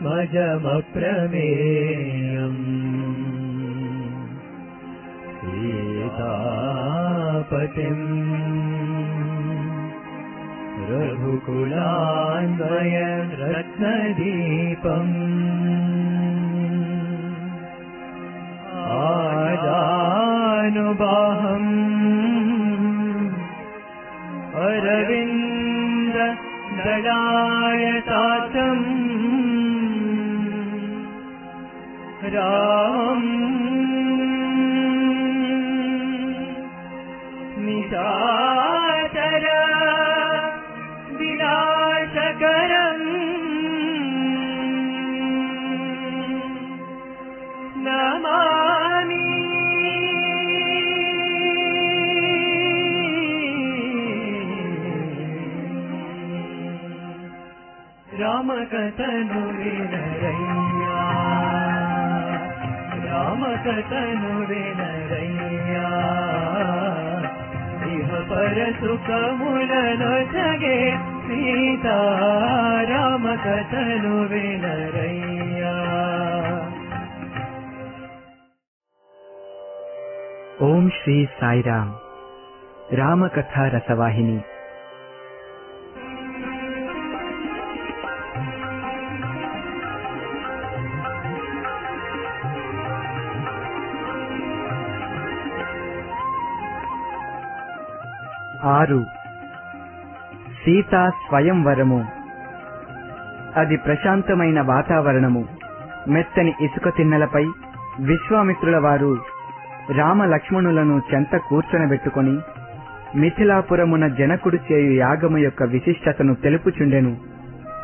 दशरथात्मजमप्रमेयम् सीतापतिम्। रघुकुलान्वय रत्नदीपम् आदानुबाहम् अरविन्द दलायतातम् രാമം. നിശാചര വിനാശകരം. നമാനി രാമകഥനുരേ రామకథను వినరయ్యా ఇహ పర సుఖములను జగే సీతా రామకథను వినరయ్యా ఓం శ్రీ సాయిరామ్ రామకథ రసవాహిని ఆరు. సీతా స్వయంవరము. అది ప్రశాంతమైన వాతావరణము. మెత్తని ఇసుక తిన్నెలపై విశ్వామిత్రుల వారు రామలక్ష్మణులను చెంత కూర్చొనబెట్టుకొని మిథిలాపురమున జనకుడు చేయు యాగము యొక్క విశిష్టతను తెలుపుచుండెను.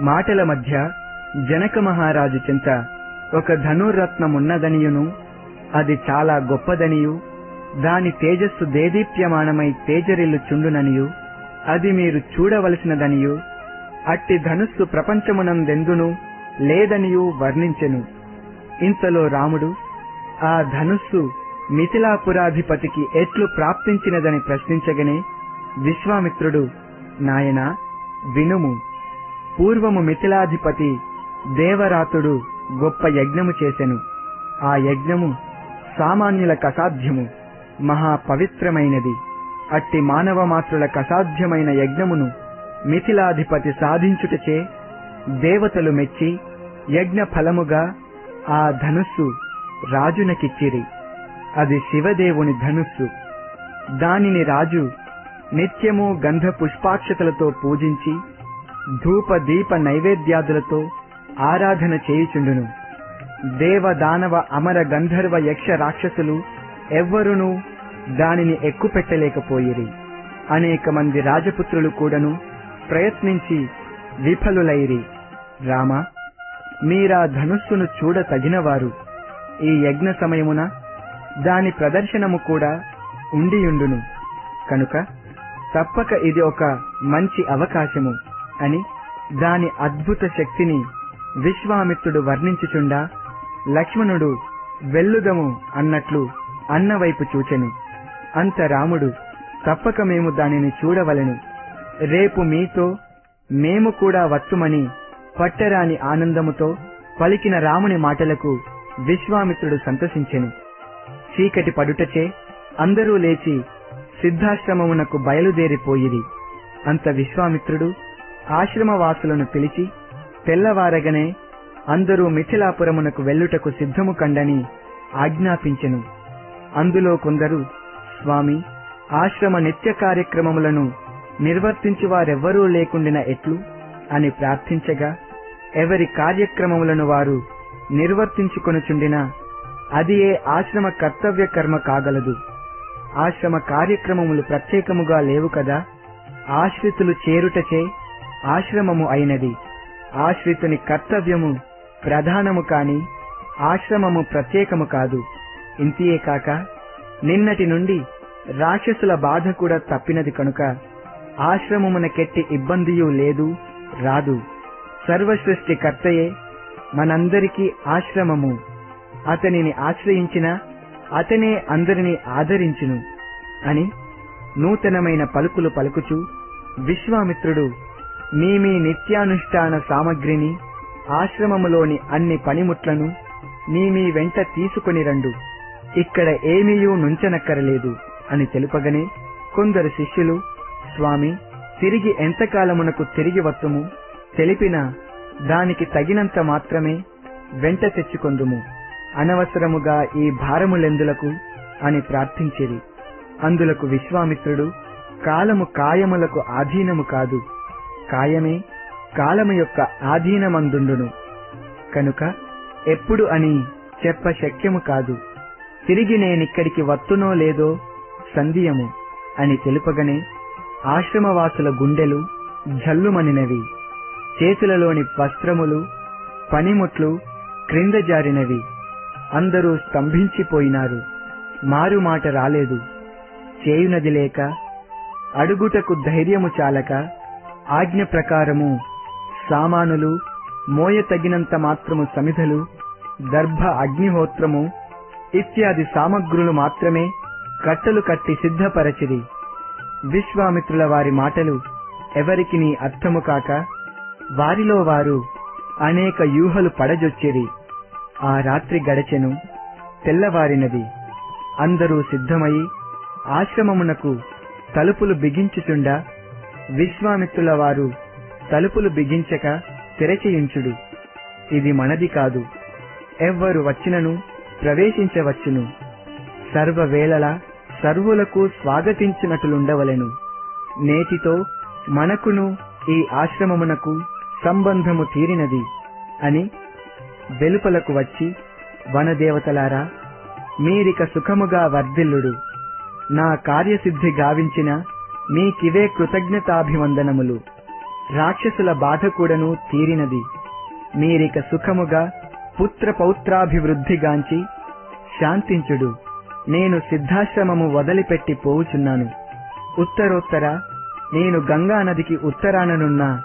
మాటల మధ్య జనక మహారాజు చెంత ఒక ధనుర్రత్నమున్నదనియును అది చాలా గొప్పదనియు. దాని తేజస్సు దేదీప్యమానమై తేజరిల్లుచుండుననియు. అది మీరు చూడవలసినదనియు. అట్టి ధనుస్సు ప్రపంచమునందెందును లేదనియు వర్ణించెను. ఇంతలో రాముడు ఆ ధనుస్సు మిథిలాపురాధిపతికి ఎట్లు ప్రాప్తించినదని ప్రశ్నించగనే విశ్వామిత్రుడు నాయనా వినుము. పూర్వము మిథిలాధిపతి దేవరాతుడు గొప్ప యజ్ఞము చేసెను. ఆ యజ్ఞము సామాన్యులకు అసాధ్యము మహా పవిత్రమైనది అట్టి మానవ మాత్రులకు అసాధ్యమైన యజ్ఞమును మిథిలాధిపతి సాధించుటచే దేవతలు మెచ్చి యజ్ఞ ఫలముగా ఆ ధనుస్సు రాజునకిచ్చిరి. అది శివదేవుని ధనుస్సు. దానిని రాజు నిత్యము గంధ పుష్పాక్షతలతో పూజించి ధూప దీప నైవేద్యాదులతో ఆరాధన చేయుచుండును. దేవ దానవ అమర గంధర్వ యక్ష రాక్షసులు ఎవ్వరునూ దానిని ఎక్కుపెట్టలేకపోయిరి అనేక మంది రాజపుత్రులు కూడాను ప్రయత్నించి విఫలులైరి రామ మీరా ధనుస్సును చూడ తగినవారు. ఈ యజ్ఞ సమయమున దాని ప్రదర్శనము కూడా ఉండియుండును. కనుక తప్పక ఇది ఒక మంచి అవకాశము అని దాని అద్భుత శక్తిని విశ్వామిత్రుడు వర్ణించుచుండా లక్ష్మణుడు వెల్లుదము అన్నట్లు అన్నవైపు చూచెను. అంత రాముడు తప్పక మేము దానిని చూడవలెను. రేపు మీతో మేము కూడా వత్తుమని పట్టరాని ఆనందముతో పలికిన రాముని మాటలకు విశ్వామిత్రుడు సంతసించెను చీకటి పడుటచే అందరూ లేచి సిద్ధాశ్రమమునకు బయలుదేరిపోయిరి. అంత విశ్వామిత్రుడు ఆశ్రమవాసులను పిలిచి తెల్లవారగనే అందరూ మిథిలాపురమునకు వెళ్ళుటకు సిద్ధము కండని ఆజ్ఞాపించెను. అందులో కొందరు స్వామి ఆశ్రమ నిత్య కార్యక్రమములను నిర్వర్తించు వారెవ్వరూ లేకుండిన ఎట్లు? అని ప్రార్థించగా ఎవరి కార్యక్రమములను వారు నిర్వర్తించుకొనుచుండినా అది ఏ ఆశ్రమ కర్తవ్య కర్మ కాగలదు? ఆశ్రమ కార్యక్రమములు ప్రత్యేకముగా లేవు కదా? ఆశ్రితులు చేరుటచే ఆశ్రమము అయినది. ఆశ్రితుని కర్తవ్యము ప్రధానము కాని ఆశ్రమము ప్రత్యేకము కాదు. ఇంతియే కాక నిన్నటి నుండి రాక్షసుల బాధ కూడా తప్పినది కనుక ఆశ్రమమునకెట్టి ఇబ్బందియూ లేదు రాదు. సర్వసృష్టి కర్తయే మనందరికీ ఆశ్రమము. అతనిని ఆశ్రయించిన అతనే అందరినీ ఆదరించును అని నూతనమైన పలుకులు పలుకుచు విశ్వామిత్రుడు మీ మీ నిత్యానుష్ఠాన సామగ్రిని ఆశ్రమములోని అన్ని పనిముట్లను మీ మీ వెంట తీసుకొని రండు. ఇక్కడ ఏమీయూ నుంచనక్కరలేదు అని తెలుపగనే కొందరు శిష్యులు స్వామి తిరిగి ఎంతకాలమునకు తిరిగి వత్తుము? తెలిపిన దానికి తగినంత మాత్రమే వెంట తెచ్చుకొందుము. అనవసరముగా ఈ భారములెందులకు? అని ప్రార్థించిరి అందులకు విశ్వామిత్రుడు కాలము కాయములకు ఆధీనము కాదు. కాయమే కాలము యొక్క ఆధీనమందుండును. కనుక ఎప్పుడు అని చెప్ప శక్యము కాదు. తిరిగి నేనిక్కడికి వత్తునో లేదో సంధియము అని తెలుపగనే ఆశ్రమవాసుల గుండెలు జల్లుమనినవి. చేతులలోని వస్త్రములు పనిముట్లు క్రింద జారినవి అందరూ స్తంభించిపోయినారు. మారు మాట రాలేదు. చేయునది లేక అడుగుటకు ధైర్యము చాలక ఆజ్ఞ ప్రకారము సామానులు మోయ తగినంత మాత్రము సమిధలు దర్భ అగ్నిహోత్రము ఇత్యాది సామగ్రులు మాత్రమే కట్టలు కట్టి సిద్ధపరచిది విశ్వామిత్రుల వారి మాటలు ఎవరికి అర్థము కాక వారిలో వారు అనేక యూహలు పడజొచ్చేది. ఆ రాత్రి గడచెను తెల్లవారినది. అందరూ సిద్ధమై ఆశ్రమమునకు తలుపులు బిగించుచుండా విశ్వామిత్రుల వారు తలుపులు బిగించక తెరచియుంచుడు. ఇది మనది కాదు. ఎవ్వరు వచ్చినను ప్రవేశించవచ్చును. సర్వవేళలా సర్వులకు స్వాగతించినట్లుండవలెను. నేటితో మనకును ఈ ఆశ్రమమునకు సంబంధము తీరినది అని వెలుపలకు వచ్చి వనదేవతలారా మీరిక సుఖముగా వర్ధిల్లుడు. నా కార్యసిద్ధి గావించిన మీకివే కృతజ్ఞతాభివందనములు. రాక్షసుల బాధ కూడాను తీరినది. మీరిక సుఖముగా పుత్ర పౌత్రాభివృద్ధిగాంచి శాంతించుడు. నేను సిద్ధాశ్రమము వదిలిపెట్టి పోవుచున్నాను. ఉత్తరోత్తర నేను గంగా నదికి ఉత్తరాననున్న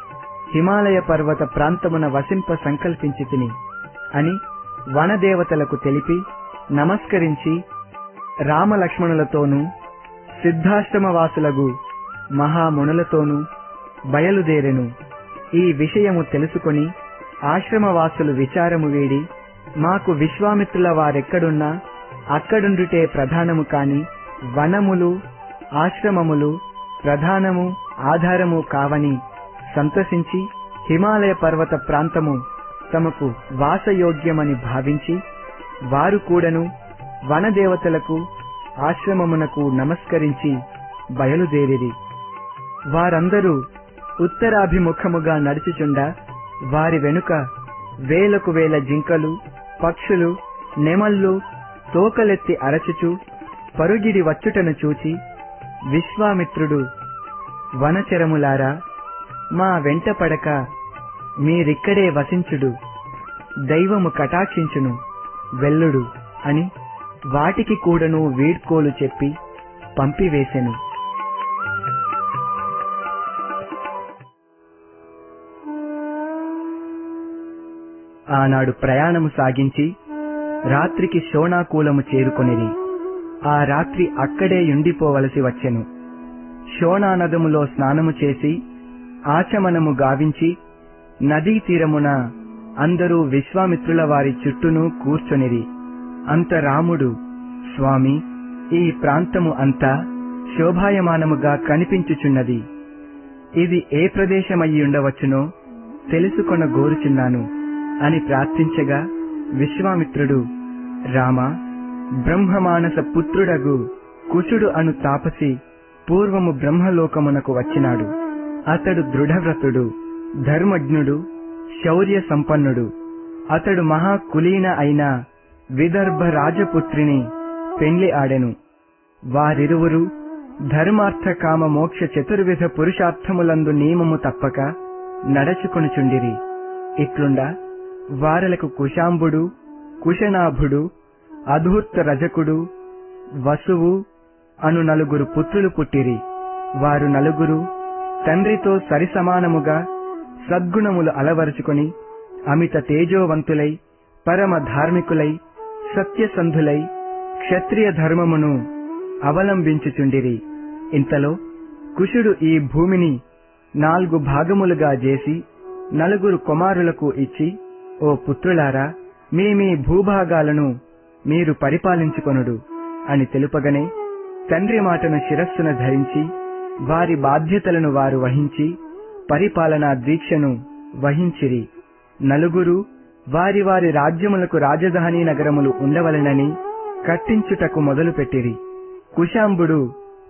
హిమాలయ పర్వత ప్రాంతమున వసింప సంకల్పించి తిని అని వనదేవతలకు తెలిపి నమస్కరించి రామలక్ష్మణులతోనూ సిద్ధాశ్రమవాసులగు మహామునులతోనూ బయలుదేరెను. ఈ విషయము తెలుసుకొని ఆశ్రమవాసులు విచారము వీడి మాకు విశ్వామిత్రుల వారెక్కడున్నా అక్కడుండుటే ప్రధానము కాని వనములు ఆశ్రమములు ప్రధానము ఆధారము కావని సంతసించి హిమాలయ పర్వత ప్రాంతము తమకు వాసయోగ్యమని భావించి వారు కూడాను వనదేవతలకు ఆశ్రమమునకు నమస్కరించి బయలుదేరిరి. వారందరూ ఉత్తరాభిముఖముగా నడిచిచుండా వారి వెనుక వేలకు వేల జింకలు పక్షులు నెమళ్ళు తోకలెత్తి అరచుచు పరుగిడి వచ్చుటను చూచి విశ్వామిత్రుడు వనచరములారా మా వెంట పడక మీరిక్కడే వసించుడు దైవము కటాక్షించును వెల్లుడు అని వాటికి కూడాను వీడ్కోలు చెప్పి పంపివేసెను. ఆనాడు ప్రయాణము సాగించి రాత్రికి శోణాకూలము చేరుకొనిది ఆ రాత్రి అక్కడే ఉండిపోవలసి వచ్చెను. శోణానదములో స్నానము చేసి ఆచమనము గావించి నదీ తీరమున అందరూ విశ్వామిత్రుల వారి చుట్టూను కూర్చొనిది అంత రాముడు స్వామి ఈ ప్రాంతము అంతా శోభాయమానముగా కనిపించుచున్నది. ఇది ఏ ప్రదేశమయ్యుండవచ్చునో తెలుసుకొన గోరుచున్నాను అని ప్రార్థించగా విశ్వామిత్రుడు రామ బ్రహ్మమానస పుత్రుడగు కుశుడు అను తాపసి పూర్వము బ్రహ్మలోకమునకు వచ్చినాడు. అతడు దృఢవ్రతుడు ధర్మజ్ఞుడు శౌర్య సంపన్నుడు. అతడు మహాకులీన అయిన విదర్భ రాజపుత్రిని పెండ్లి ఆడెను. వారిరువురు ధర్మార్థ కామ మోక్ష చతుర్విధ పురుషార్థములందు నియమము తప్పక నడచుకొనుచుండిరి. ఇట్లుండా వారలకు కుశాంబుడు కుశనాభుడు అధూర్త రజకుడు వసువు అను నలుగురు పుత్రులు పుట్టిరి. వారు నలుగురు తండ్రితో సరిసమానముగా సద్గుణములు అలవరుచుకొని అమిత తేజోవంతులై పరమ ధార్మికులై సత్యసంధులై క్షత్రియ ధర్మమును అవలంబించుచుండిరి. ఇంతలో కుషుడు ఈ భూమిని నాలుగు భాగములుగా చేసి నలుగురు కుమారులకు ఇచ్చి ఓ పుత్రులారా మీ మీ భూభాగాలను మీరు పరిపాలించుకొనుడు అని తెలుపగనే తండ్రి మాటను శిరస్సున ధరించి వారి బాధ్యతలను వారు వహించి పరిపాలనా దీక్షను వహించిరి. నలుగురు వారి వారి రాజ్యములకు రాజధాని నగరములు ఉండవలెనని కట్టించుటకు మొదలుపెట్టిరి కుశాంబుడు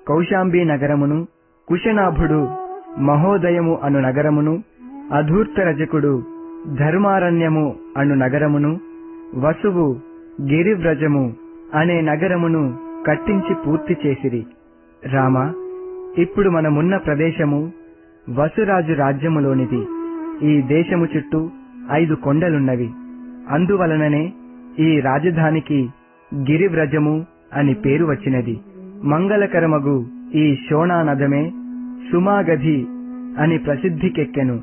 కౌశాంబీ నగరమును కుశనాభుడు మహోదయము అను నగరమును అధూర్తరజకుడు ధర్మారణ్యము అను నగరమును వసువు గిరివ్రజము అనే నగరమును కట్టించి పూర్తి చేసిరి. రామ ఇప్పుడు మనమున్న ప్రదేశము వసురాజు రాజ్యములోనిది. ఈ దేశము చుట్టూ ఐదు కొండలున్నవి. అందువలననే ఈ రాజధానికి గిరివ్రజము అని పేరు వచ్చినది. మంగళకరమగు ఈ శోణా నదమే సుమాగధి అని ప్రసిద్ధికెక్కెను.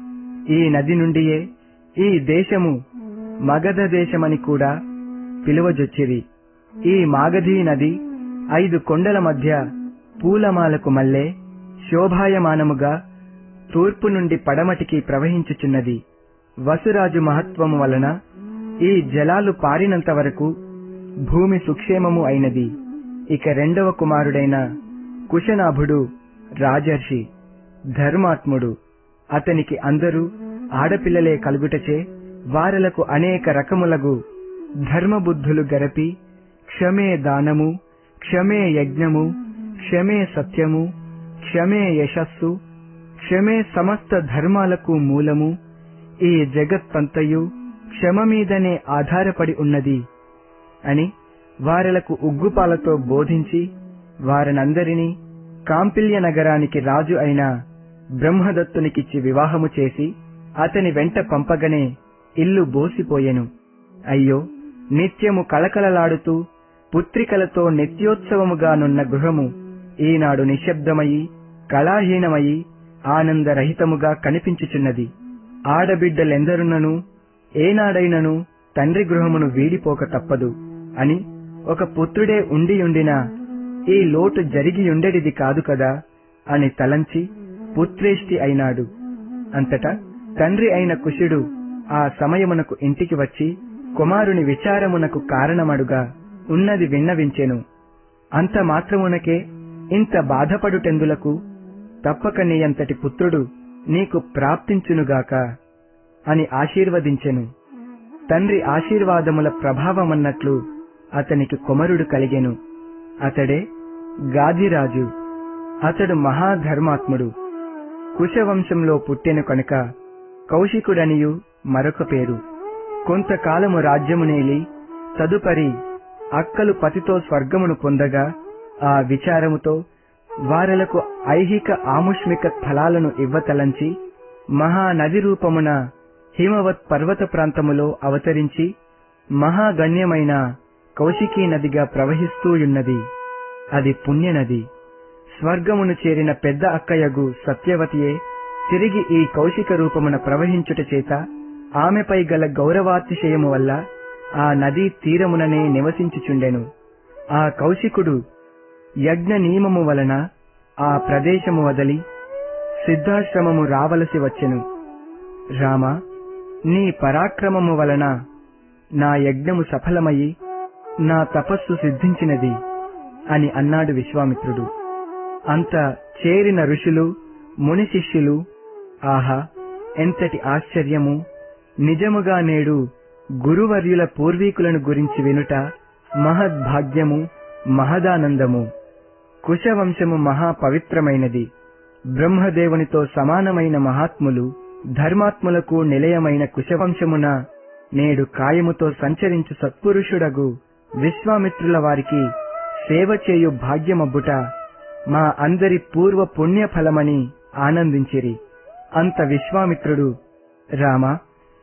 ఈ నది నుండియే ఈ దేశము మగధ దేశమని కూడా పిలువజొచ్చిరి. ఈ మాగధీ నది ఐదు కొండల మధ్య పూలమాలకు మల్లె శోభాయమానముగా తూర్పు నుండి పడమటికి ప్రవహించుచున్నది. వసురాజు మహత్వము వలన ఈ జలాలు పారినంత వరకు భూమి సుక్షేమము అయినది. ఇక రెండవ కుమారుడైన కుశనాభుడు రాజర్షి ధర్మాత్ముడు. అతనికి అందరూ ఆడపిల్లలే కలుగుటచే వారలకు అనేక రకములగు ధర్మబుద్ధులు గరపి క్షమే దానము క్షమే యజ్ఞము క్షమే సత్యము క్షమే యశస్సు క్షమే సమస్త ధర్మాలకు మూలము ఈ జగత్తంతయు క్షమ మీదనే ఆధారపడి ఉన్నది అని వారలకు ఉగ్గుపాలతో బోధించి వారనందరినీ కాంపిల్య నగరానికి రాజు అయిన బ్రహ్మదత్తునికిచ్చి వివాహము చేసి అతని వెంట పంపగనే ఇల్లు బోసిపోయెను. అయ్యో నిత్యము కళకళలాడుతూ పుత్రికలతో నిత్యోత్సవముగానున్న గృహము ఈనాడు నిశ్శబ్దమయి కళాహీనమయి ఆనందరహితముగా కనిపించుచున్నది. ఆడబిడ్డలెందరున్నను ఏనాడైనను తండ్రి గృహమును వీడిపోక తప్పదు అని ఒక పుత్రుడే ఉండియుండినా ఈ లోటు జరిగియుండెడిది కాదు కదా అని తలంచి పుత్రేష్టి అయినాడు. అంతటా తండ్రి అయిన కుశుడు ఆ సమయమునకు ఇంటికి వచ్చి కుమారుని విచారమునకు కారణమడుగా ఉన్నది విన్నవించెను. అంత మాత్రమునకే ఇంత బాధపడుటెందులకు తప్పక నీయంతటి పుత్రుడు నీకు ప్రాప్తించునుగాక అని ఆశీర్వదించెను. తండ్రి ఆశీర్వాదముల ప్రభావమన్నట్లు అతనికి కుమరుడు కలిగెను. అతడే గాదిరాజు. అతడు మహాధర్మాత్ముడు. కుశవంశంలో పుట్టెను కనుక కౌశికుడనియు మరొక పేరు. కొంతకాలము రాజ్యమునేలి తదుపరి అక్కలు పతితో స్వర్గమును పొందగా ఆ విచారముతో వారలకు ఐహిక ఆముష్మిక ఫలాలను ఇవ్వతలంచి మహానది రూపమున హిమవత్ పర్వత ప్రాంతములో అవతరించి మహాగణ్యమైన కౌశికీ నదిగా ప్రవహిస్తూయున్నది. అది పుణ్యనది. స్వర్గమును చేరిన పెద్ద అక్కయగు సత్యవతియే తిరిగి ఈ కౌశిక రూపమున ప్రవహించుట చేత ఆమెపై గల గౌరవాతిశయము వల్ల ఆ నదీ తీరముననే నివసించుచుండెను. ఆ కౌశికుడు యజ్ఞ నియమము వలన ఆ ప్రదేశము వదలి సిద్ధాశ్రమము రావలసి వచ్చెను. రామ నీ పరాక్రమము వలన నా యజ్ఞము సఫలమయ్యి నా తపస్సు సిద్ధించినది అని అన్నాడు విశ్వామిత్రుడు. అంత చేరిన ఋషులు ముని శిష్యులు ఆహా ఎంతటి ఆశ్చర్యము. నిజముగా నేడు గురువర్యుల పూర్వీకులను గురించి వినుట మహద్భాగ్యము మహదానందము. కుశవంశము మహా పవిత్రమైనది బ్రహ్మదేవునితో సమానమైన మహాత్ములు ధర్మాత్ములకు నిలయమైన కుశవంశమున నేడు కాయముతో సంచరించు సత్పురుషుడగు విశ్వామిత్రుల వారికి సేవ చేయు భాగ్యమబ్బుట మా అందరి పూర్వ పుణ్య ఫలమని ఆనందించిరి. అంత విశ్వామిత్రుడు. రామ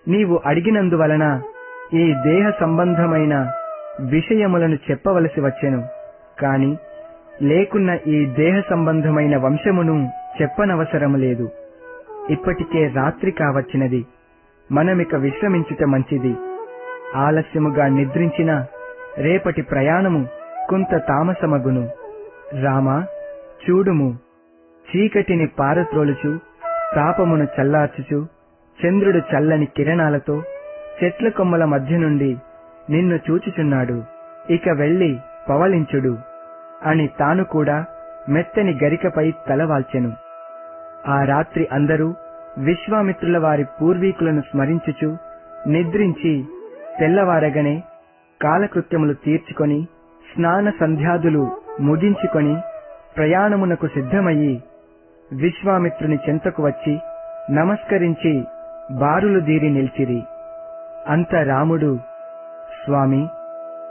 నీవు అడిగినందువలన ఈ దేహ సంబంధమైన విషయములను చెప్పవలసి వచ్చెను. కాని లేకున్న ఈ దేహ సంబంధమైన వంశమును చెప్పనవసరము లేదు. ఇప్పటికే రాత్రి కావచ్చినది. మనమిక విశ్రమించుట మంచిది. ఆలస్యముగా నిద్రించిన రేపటి ప్రయాణము కొంత తామసమగును. రామా చూడుము. చీకటిని పారత్రోలుచు తాపమును చల్లార్చుచు చంద్రుడు చల్లని కిరణాలతో చెట్ల కొమ్మల మధ్య నుండి నిన్ను చూచుచున్నాడు. ఇక వెళ్ళి పవలించుడు అని తాను కూడా మెత్తని గరికపై తలవాల్చెను ఆ రాత్రి అందరూ విశ్వామిత్రుల వారి పూర్వీకులను స్మరించుచు నిద్రించి తెల్లవారగనే కాలకృత్యములు తీర్చుకొని స్నాన సంధ్యాదులు ముగించుకొని ప్రయాణమునకు సిద్ధమయ్యి విశ్వామిత్రుని చెంతకు వచ్చి నమస్కరించి బారులు దీరి నిలిచిరి. అంత రాముడు స్వామి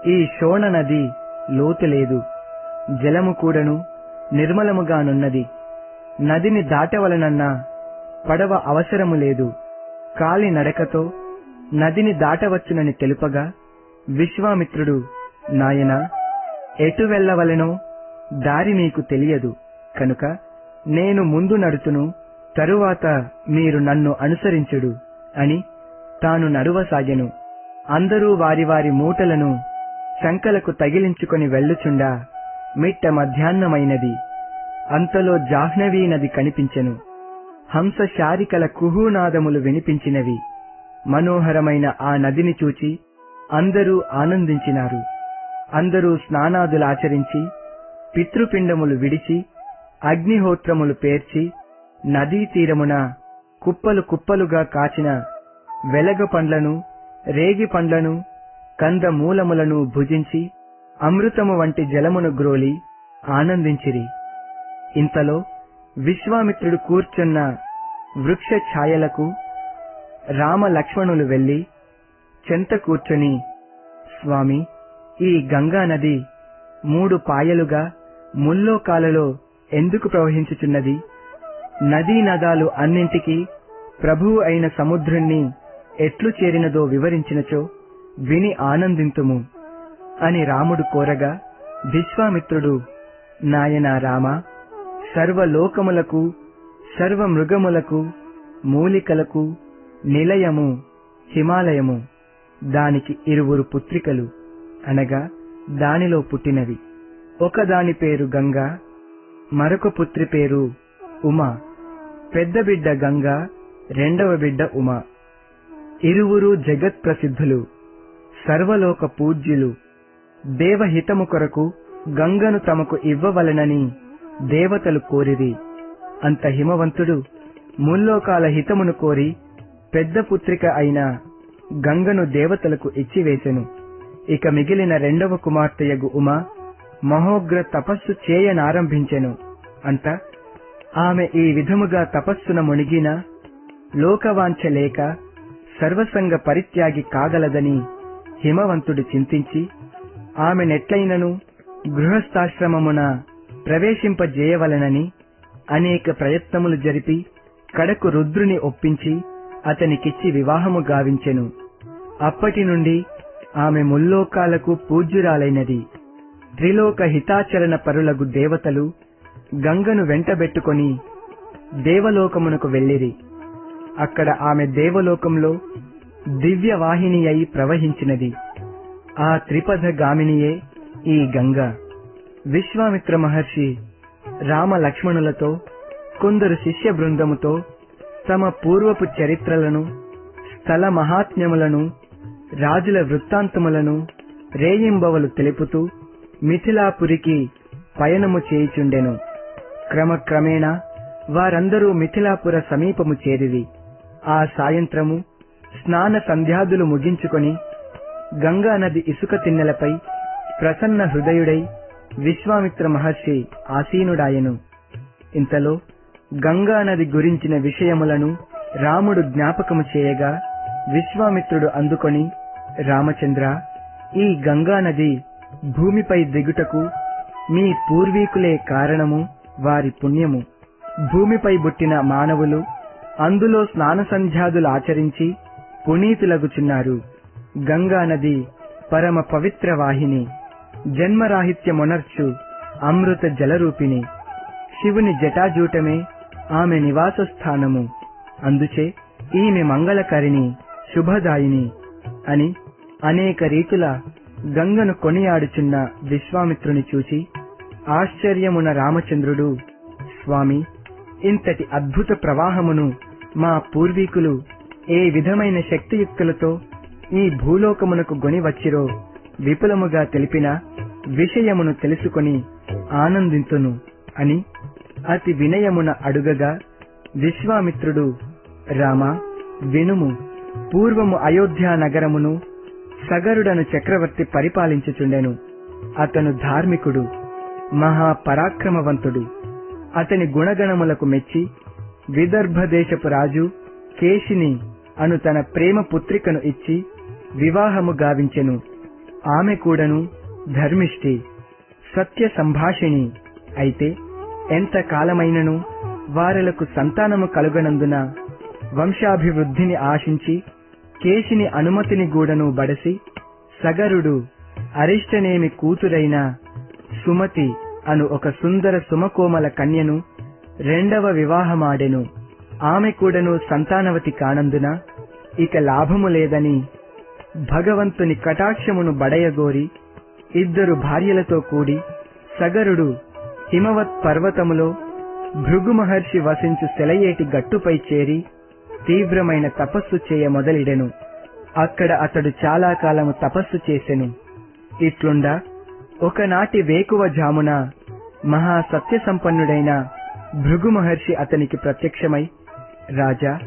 ఈ శోణ నది లోతు లేదు. జలము కూడను నిర్మలముగానున్నది. నదిని దాటవలనన్నా పడవ అవసరము లేదు. కాలి నడకతో నదిని దాటవచ్చునని తెలుపగా విశ్వామిత్రుడు నాయనా ఎటు వెళ్ళవలెనో దారి నీకు తెలియదు. కనుక నేను ముందు నడుతును తరువాత మీరు నన్ను అనుసరించుడు అని తాను నడువసాగెను. అందరూ వారి వారి మూటలను శంకలకు తగిలించుకొని వెళ్ళుచుండా మిట్ట మధ్యాహ్నమైనది. అంతలో జాహ్నవీ నది కనిపించెను. హంస శారికల కుహూనాదములు వినిపించినవి. మనోహరమైన ఆ నదిని చూచి అందరూ ఆనందించినారు. అందరూ స్నానాదులాచరించి పితృపిండములు విడిచి అగ్నిహోత్రములు పేర్చి నదీ తీరమున కుప్పలు కుప్పలుగా కాచిన వెలగ పండ్లను రేగి పండ్లను కంద మూలములను భుజించి అమృతము వంటి జలమును గ్రోలి ఆనందించిరి. ఇంతలో విశ్వామిత్రుడు కూర్చున్న వృక్ష ఛాయలకు రామ లక్ష్మణులు వెళ్ళి చెంత కూర్చుని స్వామి ఈ గంగా నది మూడు పాయలుగా ముల్లోకాలలో ఎందుకు ప్రవహించుచున్నది? నదీ నదాలు అన్నింటికీ ప్రభువు అయిన సముద్రుణ్ణి ఎట్లు చేరినదో వివరించినచో విని ఆనందింతుము అని రాముడు కోరగా విశ్వామిత్రుడు నాయనా రామ సర్వలోకములకు సర్వ మృగములకు మూలికలకు నిలయము హిమాలయము దానికి ఇరువురు పుత్రికలు అనగా దానిలో పుట్టినవి. ఒకదాని పేరు గంగా మరొక పుత్రి పేరు ఉమా. పెద్ద బిడ్డ గంగా రెండవ బిడ్డ ఉమా. ఇరువురు జగత్ ప్రసిద్ధులు సర్వలోక పూజ్యులు. దేవహితము కొరకు గంగను తమకు ఇవ్వవలెనని దేవతలు కోరిరి. అంత హిమవంతుడు ముల్లోకాల హితమును కోరి పెద్ద పుత్రిక అయిన గంగను దేవతలకు ఇచ్చివేసెను. ఇక మిగిలిన రెండవ కుమార్తెయగు ఉమ మహోగ్ర తపస్సు చేయనారంభించెను. అంట ఆమె ఈ విధముగా తపస్సున మునిగిన లోకవాంఛ లేక సర్వసంగ పరిత్యాగి కాగలదని హిమవంతుడు చింతించి ఆమె నెట్లైనను గృహస్థాశ్రమమున ప్రవేశింపజేయవలనని అనేక ప్రయత్నములు జరిపి కడకు రుద్రుని ఒప్పించి అతనికిచ్చి వివాహము గావించెను. అప్పటి నుండి ఆమె ముల్లోకాలకు పూజ్యురాలైనది. త్రిలోక హితాచరణ పరులగు దేవతలు గంగను వెంటబెట్టుకొని దేవలోకమునకు వెళ్ళిరి. అక్కడ ఆమె దేవలోకంలో దివ్యవాహిని అయి ప్రవహించినది. ఆ త్రిపథ గామినియే ఈ గంగ. విశ్వామిత్ర మహర్షి రామ లక్ష్మణులతో కొందరు శిష్య బృందముతో తమ పూర్వపు చరిత్రలను స్థల మహాత్మ్యములను రాజుల వృత్తాంతములను రేయింబవలు తెలుపుతూ మిథిలాపురికి పయనము చేయుచుండెను. క్రమక్రమేణా వారందరూ మిథిలాపుర సమీపము చేరిరి. ఆ సాయంత్రము స్నాన సంధ్యాదులు ముగించుకొని గంగానది ఇసుక తిన్నెలపై ప్రసన్న హృదయుడై విశ్వామిత్ర మహర్షి ఆసీనుడాయెను. ఇంతలో గంగా నది గురించిన విషయములను రాముడు జ్ఞాపకము చేయగా విశ్వామిత్రుడు అందుకొని రామచంద్ర ఈ గంగా నది భూమిపై దిగుటకు మీ పూర్వీకులే కారణము వారి పుణ్యము. భూమిపై బుట్టిన మానవులు అందులో స్నాన సంధ్యాదులు ఆచరించి పునీతులగుచున్నారు. గంగా నది పరమ పవిత్ర వాహిని జన్మరాహిత్యమునర్చు అమృత జలరూపిణి. శివుని జటాజూటమే ఆమె నివాస స్థానము అందుచే ఈమె మంగళకరిణి శుభదాయిని అని అనేక రీతుల గంగను కొనియాడుచున్న విశ్వామిత్రుని చూచి ఆశ్చర్యమున రామచంద్రుడు స్వామి ఇంతటి అద్భుత ప్రవాహమును మా పూర్వీకులు ఏ విధమైన శక్తియుక్తులతో ఈ భూలోకమునకు గొని వచ్చిరో విపులముగా తెలిపిన విషయమును తెలుసుకొని ఆనందింతును అని అతి వినయమున అడుగగా విశ్వామిత్రుడు రామ వినుము పూర్వము అయోధ్యా నగరమును సగరుడను చక్రవర్తి పరిపాలించుచుండెను. అతను ధార్మికుడు మహాపరాక్రమవంతుడు. అతని గుణగణములకు మెచ్చి విదర్భ దేశపు రాజు కేశిని అను తన ప్రేమ పుత్రికను ఇచ్చి వివాహము గావించెను. ఆమె కూడాను ధర్మిష్ఠి సత్య సంభాషిణి అయితే ఎంత కాలమైనను వారలకు సంతానము కలుగనందున వంశాభివృద్ధిని ఆశించి కేశిని అనుమతిని గూడను బడసి సగరుడు అరిష్టనేమి కూతురైన సుమతి అను ఒక సుందర సుమకోమల కన్యను రెండవ వివాహమాడెను. ఆమె కూడాను సంతానవతి కానందున ఇక లాభము లేదని భగవంతుని కటాక్షమును బడయగోరి ఇద్దరు భార్యలతో కూడి సగరుడు హిమవత్ పర్వతములో భృగు మహర్షి వసించు సెలయేటి గట్టుపై చేరి తీవ్రమైన తపస్సు చేయ మొదలిడెను. అక్కడ అతడు చాలా కాలము తపస్సు చేసెను. ఇట్లుండా ఒకనాటి వేకువ జామున మహా సత్య సంపన్నుడైన భృగు మహర్షి అతనికి ప్రత్యక్షమై రాజా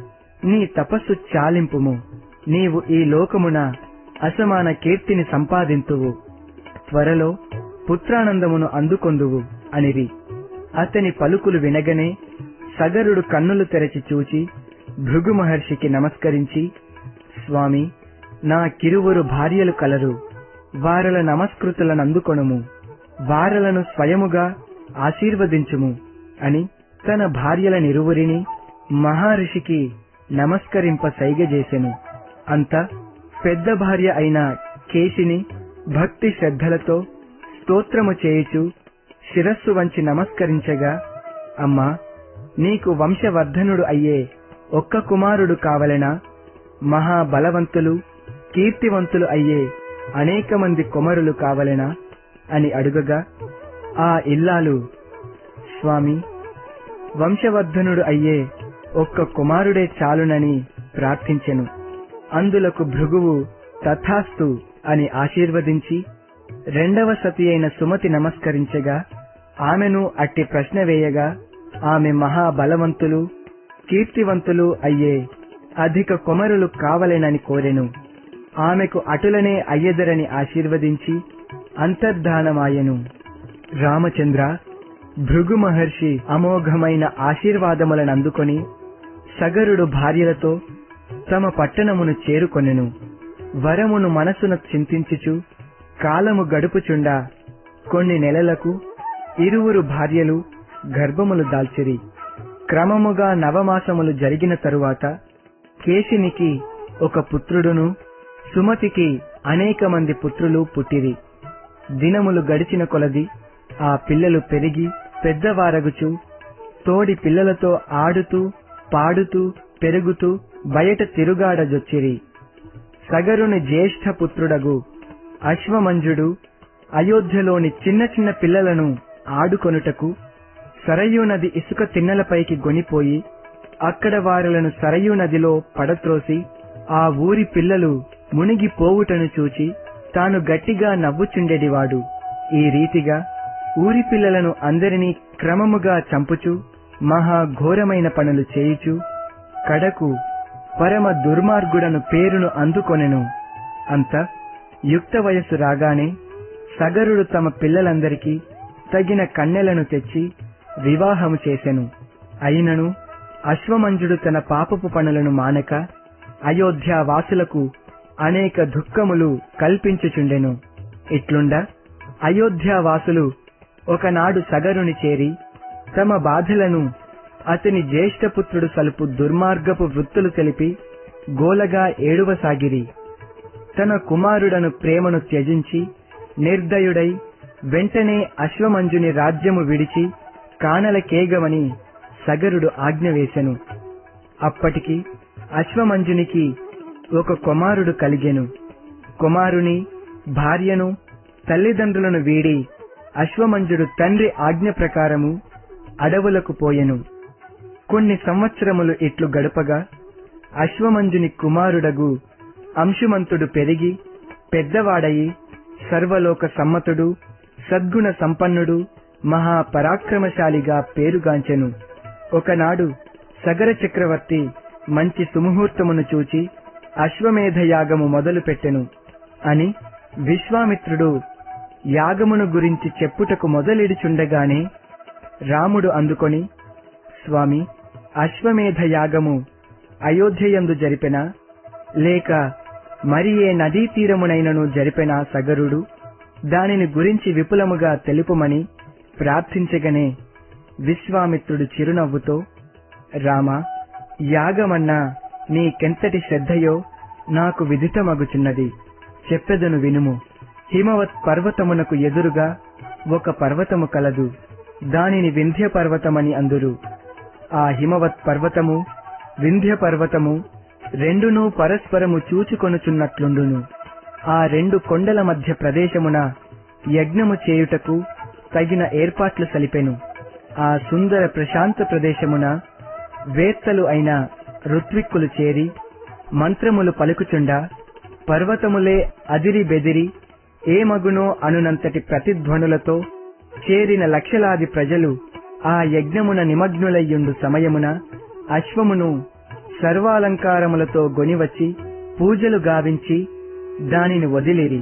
నీ తపస్సు చాలింపుము. నీవు ఈ లోకమున అసమాన కీర్తిని సంపాదింతువు. త్వరలో పుత్రానందమును అందుకొందువు అనిరి. అతని పలుకులు వినగనే సగరుడు కన్నులు తెరచి చూచి భృగు మహర్షికి నమస్కరించి స్వామి నా కిరువురు భార్యలు కలరు వారల నమస్కృతులను అందుకొనుము వారలను స్వయముగా ఆశీర్వదించుము అని తన భార్యల నిరువురిని మహర్షికి నమస్కరింప సైగజేసెను అంత పెద్ద భార్య అయిన కేశిని భక్తి శ్రద్ధలతో స్తోత్రము చేయుచు శిరస్సు వంచి నమస్కరించగా అమ్మా నీకు వంశవర్ధనుడు అయ్యే ఒక్క కుమారుడు కావలెనా? మహాబలవంతులు కీర్తివంతులు అయ్యే అనేక మంది కుమారులు కావలెనా? అని అడుగగా ఆ ఇల్లాలు స్వామి వంశవర్ధనుడు అయ్యే ఒక్క కుమారుడే చాలునని ప్రార్థించెను. అందులకు భృగువు తథాస్తు అని ఆశీర్వదించి రెండవ సతి అయిన సుమతి నమస్కరించగా ఆమెను అట్టి ప్రశ్న వేయగా ఆమె మహాబలవంతులు కీర్తివంతులు అయ్యే అధిక కొమరులు కావలేనని కోరెను. ఆమెకు అటులనే అయ్యెదరని ఆశీర్వదించి అంతర్ధానమాయెను. రామచంద్ర భృగు మహర్షి అమోఘమైన ఆశీర్వాదములను అందుకొని సగరుడు భార్యలతో తమ పట్టణమును చేరుకొనెను. వరమును మనసున చింతించుచు కాలము గడుపుచుండా కొన్ని నెలలకు ఇరువురు భార్యలు గర్భములు దాల్చిరి. క్రమముగా నవమాసములు జరిగిన తరువాత కేశినికి ఒక పుత్రుడును సుమతికి అనేక మంది పుత్రులు పుట్టిరి. దినములు గడిచిన కొలది ఆ పిల్లలు పెరిగి పెద్దవారగుచు తోడి పిల్లలతో ఆడుతూ పాడుతూ పెరుగుతూ బయట తిరుగాడజొచ్చిరి. సగరుని జ్యేష్ఠ పుత్రుడగు అశ్వమంజుడు అయోధ్యలోని చిన్న చిన్న పిల్లలను ఆడుకొనుటకు సరయూ నది ఇసుక తిన్నెలపైకి గొనిపోయి అక్కడ వారులను సరయూ నదిలో పడత్రోసి ఆ ఊరి పిల్లలు మునిగిపోవుటను చూచి తాను గట్టిగా నవ్వుచుండెడివాడు. ఈ రీతిగా ఊరి పిల్లలను అందరినీ క్రమముగా చంపుచు మహా ఘోరమైన పనులు చేయుచు కడకు పరమ దుర్మార్గుడను పేరును అందుకొనెను. అంత యుక్త వయస్సు రాగానే సగరుడు తమ పిల్లలందరికీ తగిన కన్నెలను తెచ్చి వివాహము చేసెను. అయినను అశ్వమంజుడు తన పాపపు పనులను మానక అయోధ్య వాసులకు అనేక దుఃఖములు కల్పించుచుండెను. ఇట్లుండ అయోధ్యావాసులు ఒకనాడు సగరుని చేరి తమ బాధలను అతని జ్యేష్ఠపుత్రుడు సలుపు దుర్మార్గపు వృత్తులు తెలిపి గోలగా ఏడువసాగిరి. తన కుమారుడను ప్రేమను త్యజించి నిర్దయుడై వెంటనే అశ్వమంజుని రాజ్యము విడిచి కానలకేగమని సగరుడు ఆజ్ఞ వేశెను. అప్పటికి అశ్వమంజునికి ఒక కుమారుడు కలిగెను. కుమారుని భార్యను తల్లిదండ్రులను వీడి అశ్వమంజుడు తండ్రి ఆజ్ఞ ప్రకారము అడవులకు పోయెను. కొన్ని సంవత్సరములు ఇట్లు గడపగా అశ్వమంజుని కుమారుడగు అంశుమంతుడు పెరిగి పెద్దవాడయి సర్వలోక సమ్మతుడు సద్గుణ సంపన్నుడు మహాపరాక్రమశాలిగా పేరుగాంచెను. ఒకనాడు సగర చక్రవర్తి మంచి సుముహూర్తమును చూచి అశ్వమేధయాగము మొదలుపెట్టెను అని విశ్వామిత్రుడు యాగమును గురించి చెప్పుటకు మొదలెడుచుండగానే రాముడు అందుకొని స్వామి అశ్వమేధ యాగము అయోధ్యయందు జరిపెనా? లేక మరి ఏ నదీ తీరమునైనను జరిపెనా సగరుడు? దానిని గురించి విపులముగా తెలుపుమని ప్రార్థించగనే. విశ్వామిత్రుడు చిరునవ్వుతో రామ యాగమన్నా నీకెంతటి శ్రద్ధయో నాకు విదితమగుచున్నది. చెప్పెదను వినుము. హిమవత్ పర్వతమునకు ఎదురుగా ఒక పర్వతము కలదు. దానిని వింధ్య పర్వతమని అందురు. ఆ హిమవత్ పర్వతము వింధ్య పర్వతము రెండును పరస్పరము చూచుకొనుచున్నట్లుండును. ఆ రెండు కొండల మధ్య ప్రదేశమున యజ్ఞము చేయుటకు తగిన ఏర్పాట్లు సలిపెను. ఆ సుందర ప్రశాంత ప్రదేశమున వేత్తలు అయిన ఋత్విక్కులు చేరి మంత్రములు పలుకుచుండా పర్వతములే అదిరి బెదిరి ఏ మగునో అనునంతటి ప్రతిధ్వనులతో చేరిన లక్షలాది ప్రజలు ఆ యజ్ఞమున నిమగ్నులయ్యుండు సమయమున అశ్వమును సర్వాలంకారములతో గొనివచ్చి పూజలు గావించి దానిని వదిలిరి.